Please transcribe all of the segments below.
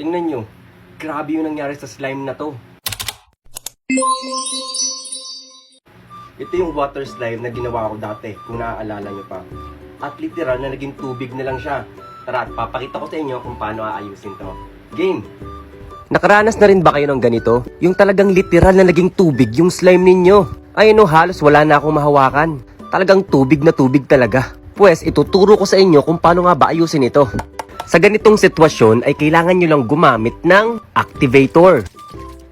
Tingnan nyo. Grabe yung nangyari sa slime na to. Ito yung water slime na ginawa ko dati, kung naaalala nyo pa. At literal na naging tubig na lang siya. Tara, papakita ko sa inyo kung paano aayusin to. Game! Nakaranas na rin ba kayo ng ganito? Yung talagang literal na naging tubig yung slime ninyo. Ay no, halos wala na akong mahawakan. Talagang tubig na tubig talaga. Pwes, ituturo ko sa inyo kung paano nga ba ayusin ito. Sa ganitong sitwasyon ay kailangan nyo lang gumamit ng activator.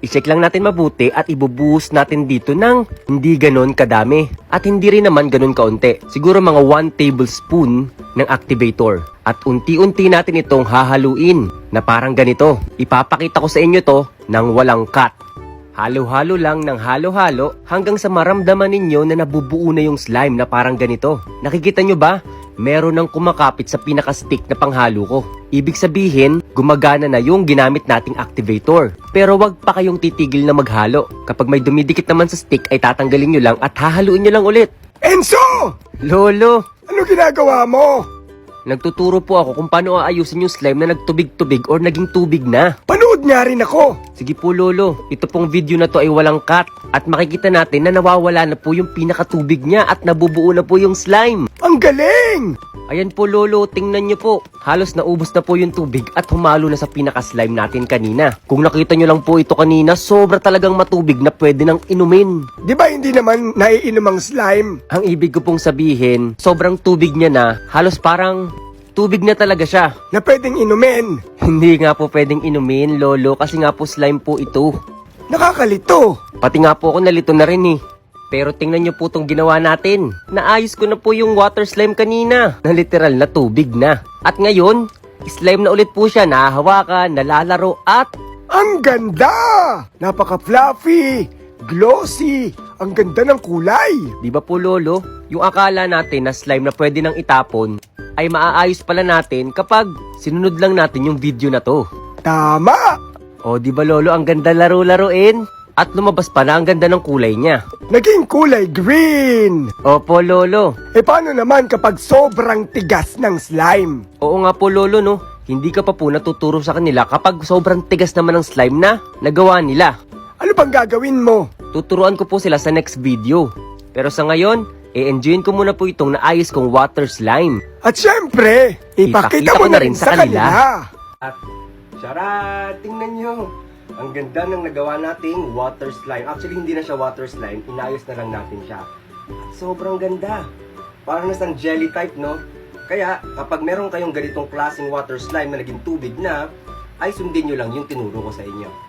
I-check lang natin mabuti at ibubuhos natin dito ng hindi ganon kadami. At hindi rin naman ganon kaunti. Siguro mga 1 tablespoon ng activator. At unti-unti natin itong hahaluin na parang ganito. Ipapakita ko sa inyo to ng walang cut. Halo-halo lang ng halo-halo hanggang sa maramdaman ninyo na nabubuo na yung slime na parang ganito. Nakikita nyo ba? Meron ng kumakapit sa pinaka-stick na panghalo ko. Ibig sabihin, gumagana na yung ginamit nating activator. Pero wag pa kayong titigil na maghalo. Kapag may dumidikit naman sa stick ay tatanggalin nyo lang at hahaluin nyo lang ulit. Enzo! Lolo, Ano ginagawa mo? nagtuturo po ako kung paano aayusin yung slime na nagtubig-tubig or naging tubig na. Panood nga rin ako. Sige po lolo, ito pong video na to ay walang cut at makikita natin na nawawala na po yung pinakatubig niya at nabubuo na po yung slime. Ang galing! Ayan po lolo, tingnan niyo po. Halos naubos na po yung tubig at humalo na sa pinaka-slime natin kanina. Kung nakita niyo lang po ito kanina, sobra talagang matubig na pwede nang inumin. Di ba hindi naman naiinom ang slime? Ang ibig ko pong sabihin, sobrang tubig niya na, halos parang tubig na talaga siya. Na pwedeng inumin? Hindi nga po pwedeng inumin, lolo, kasi nga po slime po ito. Nakakalito. Pati nga po ako nalito na rin eh. Pero tingnan niyo po itong ginawa natin. Naayos ko na po yung water slime kanina. Na literal na tubig na. At ngayon, slime na ulit po siya. Nahahawakan, nalalaro at... Ang ganda! Napaka-fluffy, glossy, ang ganda ng kulay. Di ba po lolo? Yung akala natin na slime na pwede nang itapon ay maaayos pala natin kapag sinunod lang natin yung video na to. Tama! O di ba lolo, ang ganda laro-laruin? At lumabas pa na ang ganda ng kulay niya. Naging kulay green. Opo lolo, E paano naman kapag sobrang tigas ng slime? Oo nga po lolo no, hindi ka pa po natuturo sa kanila kapag sobrang tigas naman ng slime na nagawa nila. Ano bang gagawin mo? Tuturuan ko po sila sa next video. Pero sa ngayon, i-enjoyin ko muna po itong naayos kong water slime. At syempre, ipakita mo na rin sa kanila. At, Charat! Tingnan nyo! Ang ganda ng nagawa nating water slime. Actually, hindi na siya water slime. Inayos na lang natin siya. At sobrang ganda. Parang nasang jelly type, no? Kaya, kapag meron kayong ganitong klaseng water slime na naging tubig na, ay sundin nyo lang yung tinuro ko sa inyo.